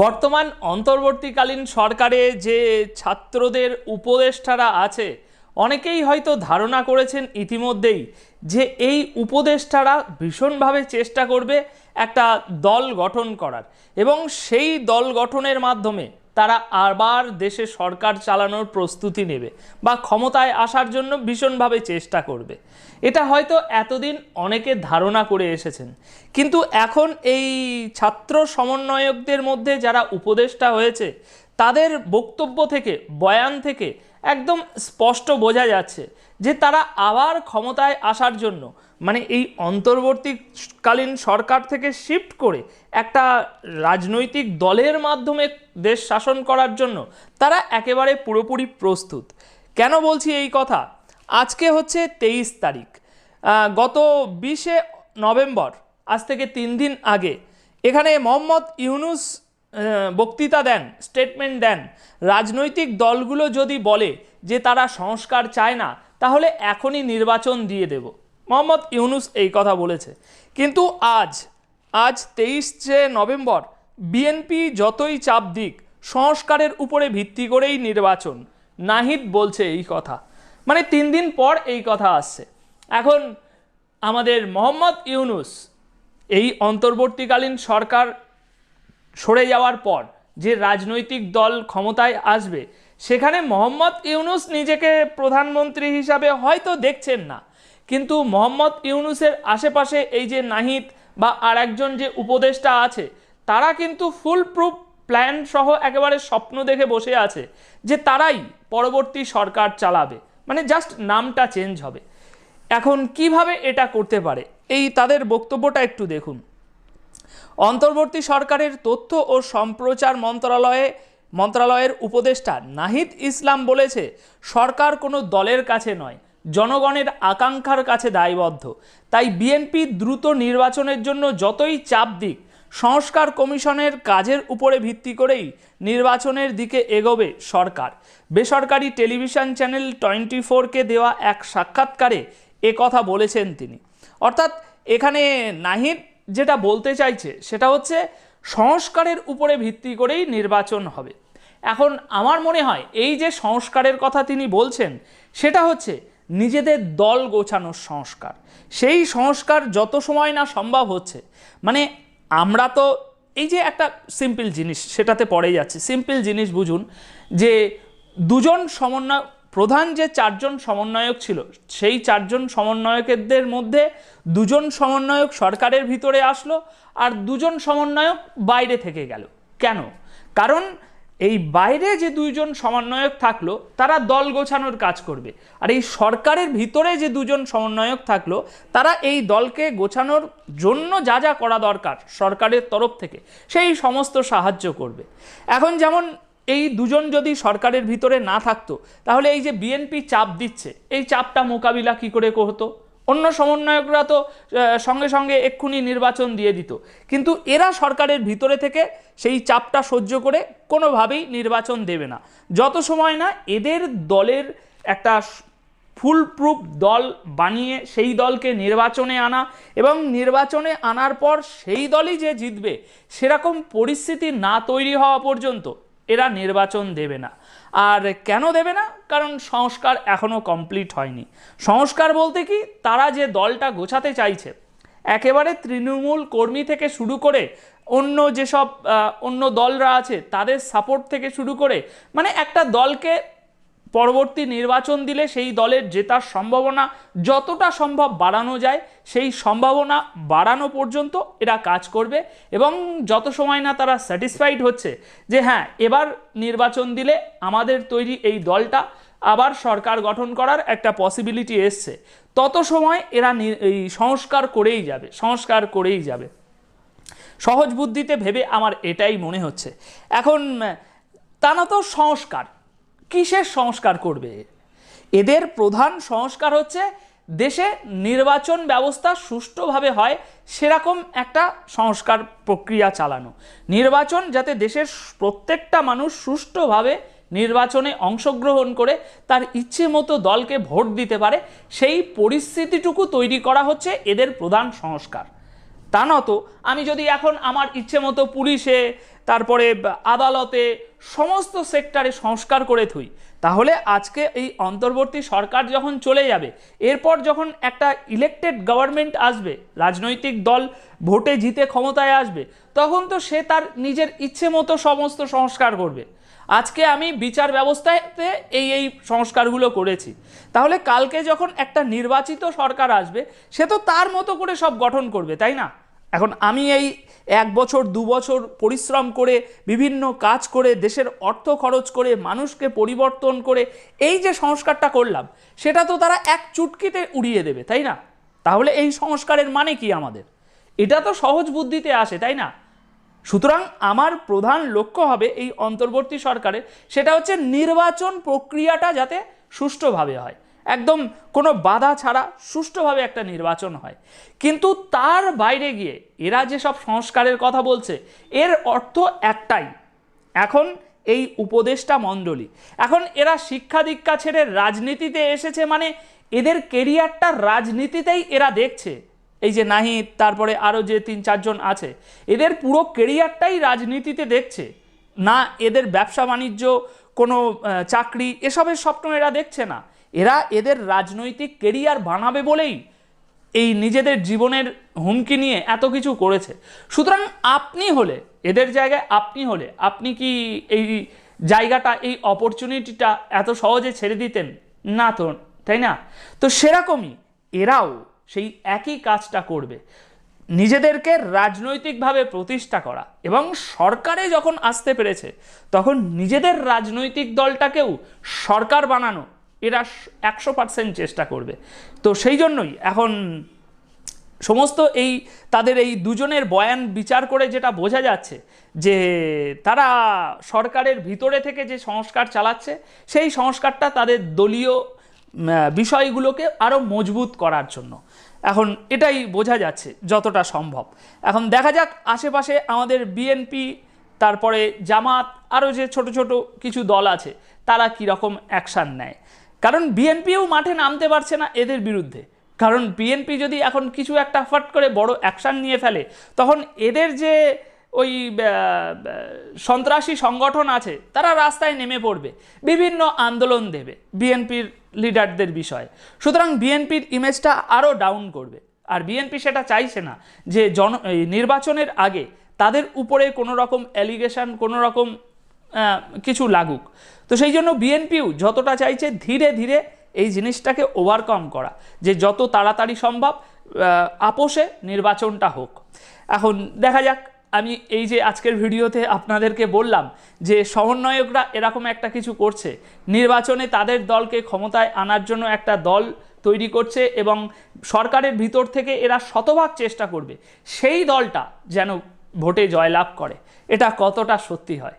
বর্তমান অন্তর্বর্তীকালীন সরকারে যে ছাত্রদের উপদেষ্টারা আছে, অনেকেই হয়তো ধারণা করেছেন ইতিমধ্যেই যে এই উপদেষ্টারা ভীষণভাবে চেষ্টা করবে একটা দল গঠন করার। এবং সেই দল গঠনের মাধ্যমে তারা আবার দেশে সরকার চালানোর প্রস্তুতি নেবে বা ক্ষমতায় আসার জন্য ভীষণভাবে চেষ্টা করবে। এটা হয়তো এতদিন অনেকে ধারণা করে এসেছেন। কিন্তু এখন এই ছাত্র সমন্বয়কদের মধ্যে যারা উপদেষ্টা হয়েছে তাদের বক্তব্য থেকে, বয়ান থেকে একদম স্পষ্ট বোঝা যাচ্ছে যে তারা আবার ক্ষমতায় আসার জন্য মানে এই অন্তর্বর্তীকালীন সরকার থেকে শিফট করে একটা রাজনৈতিক দলের মাধ্যমে দেশ শাসন করার জন্য তারা একেবারে পুরোপুরি প্রস্তুত। কেন বলছি এই কথা? আজকে হচ্ছে তেইশ তারিখ। গত বিশে নভেম্বর, আজ থেকে তিন দিন আগে, এখানে মোহাম্মদ ইউনুস বক্তৃতা দেন স্টেটমেন্ট দেন। রাজনৈতিক দলগুলো যদি বলে যে তারা সংস্কার চায় না, তাহলে এখনই নির্বাচন দিয়ে দেব। মোহাম্মদ ইউনুস এই কথা বলেছে। কিন্তু আজ আজ তেইশে নভেম্বর বিএনপি যতই চাপ দিক, সংস্কারের উপরে ভিত্তি করেই নির্বাচন। নাহিদ বলছে এই কথা। মানে তিন দিন পর এই কথা আসছে। এখন আমাদের মোহাম্মদ ইউনুস, এই অন্তর্বর্তীকালীন সরকার সরে যাওয়ার পর যে রাজনৈতিক দল ক্ষমতায় আসবে, সেখানে মোহাম্মদ ইউনুস নিজেকে প্রধানমন্ত্রী হিসাবে হয়তো দেখছেন না। কিন্তু মোহাম্মদ ইউনুসের আশেপাশে এই যে নাহিদ বা আর একজন যে উপদেষ্টা আছে, তারা কিন্তু ফুল প্রুফ প্ল্যান সহ একেবারে স্বপ্ন দেখে বসে আছে যে তারাই পরবর্তী সরকার চালাবে। মানে জাস্ট নামটা চেঞ্জ হবে। এখন কীভাবে এটা করতে পারে, এই তাদের বক্তব্যটা একটু দেখুন। অন্তর্বর্তী সরকারের তথ্য ও সম্প্রচার মন্ত্রণালয়ে মন্ত্রণালয়ের উপদেষ্টা নাহিদ ইসলাম বলেছে, সরকার কোনো দলের কাছে নয়, জনগণের আকাঙ্ক্ষার কাছে দায়বদ্ধ। তাই বিএনপি দ্রুত নির্বাচনের জন্য যতই চাপ দিক, সংস্কার কমিশনের কাজের উপরে ভিত্তি করেই নির্বাচনের দিকে এগোবে সরকার। বেসরকারি টেলিভিশন চ্যানেল টোয়েন্টি ফোরকে দেওয়া এক সাক্ষাৎকারে কথা বলেছেন তিনি। অর্থাৎ এখানে নাহিদ যেটা বলতে চাইছে, সেটা হচ্ছে সংস্কারের উপরে ভিত্তি করেই নির্বাচন হবে। এখন আমার মনে হয় এই যে সংস্কারের কথা তিনি বলছেন, সেটা হচ্ছে নিজেদের দল গোছানোর সংস্কার। সেই সংস্কার যত সময় না সম্ভব হচ্ছে মানে আমরা তো এই যে একটা সিম্পল জিনিস, সেটাতে পড়ে যাচ্ছে। সিম্পল জিনিস বুঝুন যে দুজন সমন্বয় প্রধান যে চারজন সমন্বয়ক ছিল, সেই চারজন সমন্বয়কদের মধ্যে দুজন সমন্বয়ক সরকারের ভিতরে আসলো আর দুজন সমন্বয়ক বাইরে থেকে গেল। কেন? কারণ এই বাইরে যে দুইজন সমন্বয়ক থাকল, তারা দল গোছানোর কাজ করবে। আর এই সরকারের ভিতরে যে দুজন সমন্বয়ক থাকল, তারা এই দলকে গোছানোর জন্য যা যা করা দরকার সরকারের তরফ থেকে, সেই সমস্ত সাহায্য করবে। এখন যেমন এই দুজন যদি সরকারের ভিতরে না থাকতো, তাহলে এই যে বিএনপি চাপ দিচ্ছে, এই চাপটা মোকাবিলা কি করে হতো অন্য সমন্বয়করা তো সঙ্গে সঙ্গে এক্ষুনি নির্বাচন দিয়ে দিত। কিন্তু এরা সরকারের ভিতরে থেকে সেই চাপটা সহ্য করে কোনোভাবেই নির্বাচন দেবে না। যত সময় না এদের দলের একটা ফুল প্রুফ দল বানিয়ে সেই দলকে নির্বাচনে আনা এবং নির্বাচনে আনার পর সেই দলই যে জিতবে, সেরকম পরিস্থিতি না তৈরি হওয়া পর্যন্ত এরা নির্বাচন দেবে না। আর কেন দেবে না? কারণ সংস্কার এখনও কমপ্লিট হয়নি। সংস্কার বলতে কি? তারা যে দলটা গোছাতে চাইছে, একেবারে তৃণমূল কর্মী থেকে শুরু করে অন্য যেসব অন্য দলরা আছে, তাদের সাপোর্ট থেকে শুরু করে মানে একটা দলকে পরবর্তী নির্বাচন দিলে সেই দলের জেতার সম্ভাবনা যতটা সম্ভব বাড়ানো যায়, সেই সম্ভাবনা বাড়ানো পর্যন্ত এরা কাজ করবে এবং যত সময় না তারা স্যাটিসফাইড হচ্ছে যে হ্যাঁ এবার নির্বাচন দিলে আমাদের তৈরি এই দলটা আবার সরকার গঠন করার একটা পসিবিলিটি এসছে। তত সময় এরা এই সংস্কার করেই যাবে, সংস্কার করেই যাবে। সহজ বুদ্ধিতে ভেবে আমার এটাই মনে হচ্ছে। এখন, তা না তো সংস্কার কিসের সংস্কার করবে? এদের প্রধান সংস্কার হচ্ছে দেশে নির্বাচন ব্যবস্থা সুষ্ঠুভাবে হয় সেরকম একটা সংস্কার প্রক্রিয়া চালানো। নির্বাচন যাতে দেশের প্রত্যেকটা মানুষ সুষ্ঠুভাবে নির্বাচনে অংশগ্রহণ করে, তার ইচ্ছে মতো দলকে ভোট দিতে পারে, সেই পরিস্থিতিটুকু তৈরি করা হচ্ছে এদের প্রধান সংস্কার। তা নত আমি যদি এখন আমার ইচ্ছে মতো পুলিশে, তারপরে আদালতে সমস্ত সেক্টরে সংস্কার করে থুই, তাহলে আজকে এই অন্তর্বর্তী সরকার যখন চলে যাবে, এরপর যখন একটা ইলেকটেড গভর্নমেন্ট আসবে, রাজনৈতিক দল ভোটে জিতে ক্ষমতায় আসবে, তখন তো সে তার নিজের ইচ্ছে মতো সমস্ত সংস্কার করবে। আজকে আমি বিচার ব্যবস্থাতে এই এই সংস্কারগুলো করেছি। তাহলে কালকে যখন একটা নির্বাচিত সরকার আসবে, সে তো তার মতো করে সব গঠন করবে, তাই না? এখন আমি এই এক বছর, দু বছর পরিশ্রম করে, বিভিন্ন কাজ করে, দেশের অর্থ খরচ করে, মানুষকে পরিবর্তন করে এই যে সংস্কারটা করলাম, সেটা তো তারা এক চুটকিতে উড়িয়ে দেবে, তাই না? তাহলে এই সংস্কারের মানে কি আমাদের? এটা তো সহজ বুদ্ধিতে আসে, তাই না? সুতরাং আমার প্রধান লক্ষ্য হবে এই অন্তর্বর্তী সরকারের, সেটা হচ্ছে নির্বাচন প্রক্রিয়াটা যাতে সুষ্ঠুভাবে হয়। একদম কোনো বাধা ছাড়া সুষ্ঠুভাবে একটা নির্বাচন হয়। কিন্তু তার বাইরে গিয়ে এরা যেসব সংস্কারের কথা বলছে, এর অর্থ একটাই। এখন এই উপদেষ্টা মণ্ডলী, এখন এরা শিক্ষা দীক্ষা ছেড়ে রাজনীতিতে এসেছে মানে এদের কেরিয়ারটা রাজনীতিতেই এরা দেখছে। এই যে নাহিদ, তারপরে আরও যে তিন চারজন আছে, এদের পুরো কেরিয়ারটাই রাজনীতিতে দেখছে। না এদের ব্যবসা বাণিজ্য, কোনো চাকরি, এসবের স্বপ্ন এরা দেখছে না। এরা এদের রাজনৈতিক কেরিয়ার বানাবে বলেই এই নিজেদের জীবনের হুমকি নিয়ে এত কিছু করেছে। সুতরাং আপনি হলে, এদের জায়গায় আপনি হলে, আপনি কি এই জায়গাটা, এই অপরচুনিটিটা এত সহজে ছেড়ে দিতেন? না তো, তাই না? তো সেরকমই এরাও সেই একই কাজটা করবে। নিজেদেরকে রাজনৈতিকভাবে প্রতিষ্ঠা করা এবং সরকারে যখন আসতে পেরেছে, তখন নিজেদের রাজনৈতিক দলটাকেও সরকার বানানো এরা একশো পার্সেন্ট চেষ্টা করবে। তো সেই জন্যই এখন সমস্ত এই, তাদের এই দুজনের বয়ান বিচার করে যেটা বোঝা যাচ্ছে যে তারা সরকারের ভিতরে থেকে যে সংস্কার চালাচ্ছে, সেই সংস্কারটা তাদের দলীয় বিষয়গুলোকে আরও মজবুত করার জন্য। এখন এটাই বোঝা যাচ্ছে যতটা সম্ভব। এখন দেখা যাক আশেপাশে আমাদের বিএনপি, তারপরে জামাত আরও যে ছোট ছোট কিছু দল আছে, তারা কীরকম অ্যাকশান নেয়। কারণ বিএনপিও মাঠে নামতে পারছে না এদের বিরুদ্ধে। কারণ বিএনপি যদি এখন কিছু একটা ফট করে বড় অ্যাকশান নিয়ে ফেলে, তখন এদের যে ওই সন্ত্রাসী সংগঠন আছে, তারা রাস্তায় নেমে পড়বে, বিভিন্ন আন্দোলন দেবে বিএনপির লিডারদের বিষয়ে। সুতরাং বিএনপির ইমেজটা আরও ডাউন করবে। আর বিএনপি সেটা চাইছে না যে জন নির্বাচনের আগে তাদের উপরে কোনো রকম অ্যালিগেশন কোনো রকম কিছু লাগুক। তো সেই জন্য বিএনপিও যতটা চাইছে ধীরে ধীরে এই জিনিসটাকে ওভারকাম করা, যে যত তাড়াতাড়ি সম্ভব আপোষে নির্বাচনটা হোক। এখন দেখা যাক, আমি এই যে আজকের ভিডিওতে আপনাদেরকে বললাম যে সমন্বয়করা এরকম একটা কিছু করছে, নির্বাচনে তাদের দলকে ক্ষমতায় আনার জন্য একটা দল তৈরি করছে এবং সরকারের ভিতর থেকে এরা শতভাগ চেষ্টা করবে, সেই দলটা যেন ভোটে জয়লাভ করে, এটা কতটা সত্যি হয়?